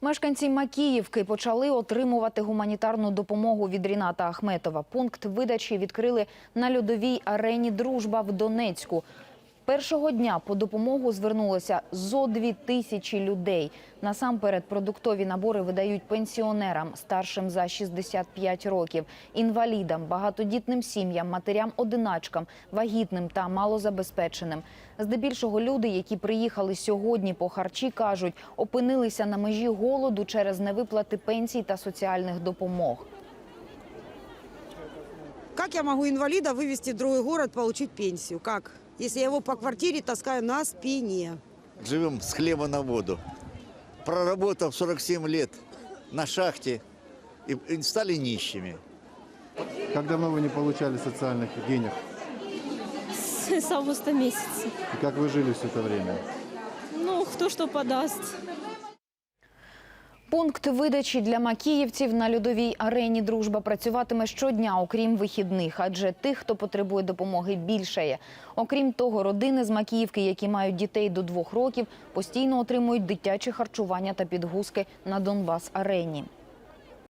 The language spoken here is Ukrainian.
Мешканці Макіївки почали отримувати гуманітарну допомогу від Ріната Ахметова. Пункт видачі відкрили на льодовій арені Дружба в Донецьку. Першого дня по допомогу звернулося зо дві тисячі людей. Насамперед продуктові набори видають пенсіонерам старшим за 65 років, інвалідам, багатодітним сім'ям, матерям-одиначкам, вагітним та малозабезпеченим. Здебільшого люди, які приїхали сьогодні по харчі, кажуть, опинилися на межі голоду через невиплати пенсій та соціальних допомог. Как я могу инвалида вывести в другой город, получить пенсию? Как? Если я его по квартире таскаю на спине. Живем с хлеба на воду. Проработав 47 лет на шахте и и стали нищими. Как давно вы не получали социальных денег? с, с августа месяца. И как вы жили все это время? Ну, кто что подаст. Пункт видачі для макіївців на льодовій арені Дружба працюватиме щодня, окрім вихідних, адже тих, хто потребує допомоги, більшає. Окрім того, родини з Макіївки, які мають дітей до двох років, постійно отримують дитяче харчування та підгузки на Донбас арені.